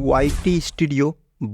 ওয়াইটি studio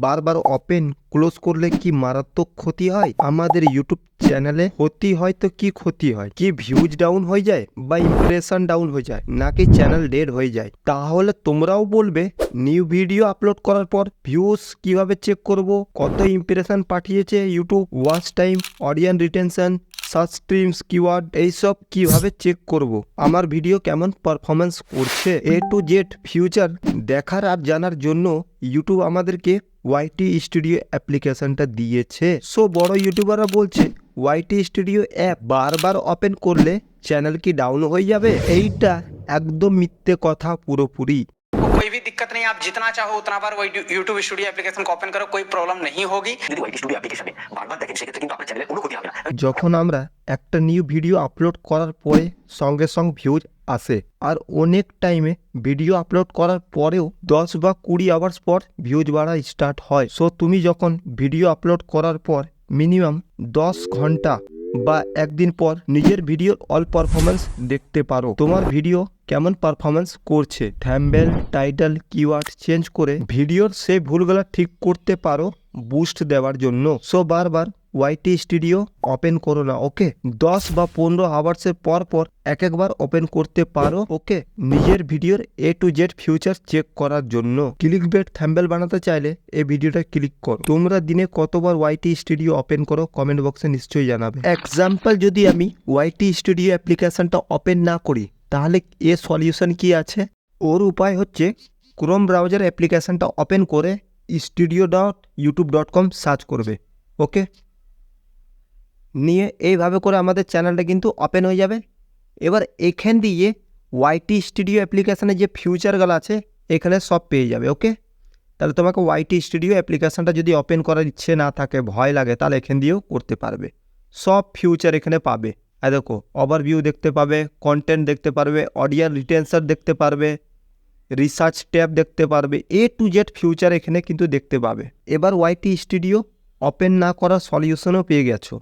বারবার open close করলে কি মারাত্মক ক্ষতি হয়? আমাদের ইউটিউব চ্যানেলে ক্ষতি হয় তো কি ক্ষতি হয়? কি ভিউজ ডাউন হয়ে যায় বা ইমপ্রেশন ডাউন হয়ে যায়? নাকি চ্যানেল ডেড হয়ে যায়? তাহলে তোমরাও বলবে নিউ ভিডিও আপলোড করার পর ভিউজ কীভাবে চেক করব? কত ইমপ্রেশন পাঠিয়েছে YouTube watch time audience retention search streams keyword এইসব কীভাবে চেক করব? আমার ভিডিও কেমন পারফরমেন্স করছে? এ টু জেড ফিউচার দেখার আর জানার জন্য ইউটিউব আমাদেরকে ওয়াইটি স্টুডিও অ্যাপ্লিকেশনটা দিয়েছে সো বড় ইউটিউবাররা বলছে ওয়াইটি স্টুডিও অ্যাপ বারবার ওপেন করলে চ্যানেল কি ডাউন হয়ে যাবে এইটা একদম মিথ্যে কথা পুরোপুরি को कोई भी दिक्कत नहीं आप जितना चाहो उतना बार वो यूट्यूब स्टूडियो एप्लीकेशन को ओपन करो कोई प्रॉब्लम नहीं होगी যদি ওয়াইটি স্টুডিও অ্যাপ্লিকেশনে বারবার দেখেন সেক্ষেত্রে কিন্তু আপনার চ্যানেলে কোনো ক্ষতি হবে না যখন আমরা একটা নিউ ভিডিও আপলোড করার পরে সঙ্গে সঙ্গে ভিউজ আসে। আর অনেক টাইমে ভিডিও আপলোড করার পরেও দশ বা কুড়ি আওয়ার্স পর ভিউজ বাড়া স্টার্ট হয়। সো তুমি যখন ভিডিও আপলোড করার পর মিনিমাম দশ ঘণ্টা বা একদিন পর নিজের ভিডিওর অল পারফরমেন্স দেখতে পারো। তোমার ভিডিও কেমন পারফরমেন্স করছে? থ্যাম্বেল টাইটেল কিওয়ার্ড চেঞ্জ করে ভিডিওর সেই ভুলগুলো ঠিক করতে পারো। বুস্ট দেওয়ার জন্য। সো বারবার ওয়াইটি স্টুডিও ওপেন করো না ওকে দশ বা পনেরো আওয়ার্সের পর পর এক একবার ওপেন করতে পারো ওকে নিজের ভিডিওর A to Z future check করার জন্য। ক্লিক বেট থ্যাম্বেল বানাতে চাইলে এই ভিডিওটা ক্লিক করো। তোমরা দিনে কতবার ওয়াইটি স্টুডিও ওপেন করো কমেন্ট বক্সে নিশ্চয়ই জানাবে। এক্সাম্পল যদি আমি ওয়াইটি স্টুডিও অ্যাপ্লিকেশনটা ওপেন না করি, তাহলে এ সলিউশন কি আছে? ওর উপায় হচ্ছে ক্রোম ব্রাউজার অ্যাপ্লিকেশনটা ওপেন করে studio dot YouTube dot com search করবে ওকে নিয়ে এইভাবে করে আমাদের চ্যানেলটা কিন্তু ওপেন হয়ে যাবে। এবার এখান দিয়ে ওয়াইটি স্টুডিও অ্যাপ্লিকেশানে যে ফিউচারগুলো আছে, এখানে সব পেয়ে যাবে ওকে তাহলে তোমাকে ওয়াইটি স্টুডিও অ্যাপ্লিকেশানটা যদি ওপেন করার ইচ্ছে না থাকে, ভয় লাগে, তাহলে এখান দিয়েও করতে পারবে। সব ফিউচার এখানে পাবে। আর দেখো ওভারভিউ দেখতে পাবে কন্টেন্ট দেখতে পারবে অডিয়ার রিটেনশন দেখতে পারবে রিসার্চ ট্যাব দেখতে পারবে। এ টু জেড ফিউচার এখানে কিন্তু দেখতে পাবে। এবার ওয়াইটি স্টুডিও ওপেন না করা সলিউশনও পেয়ে গেছো।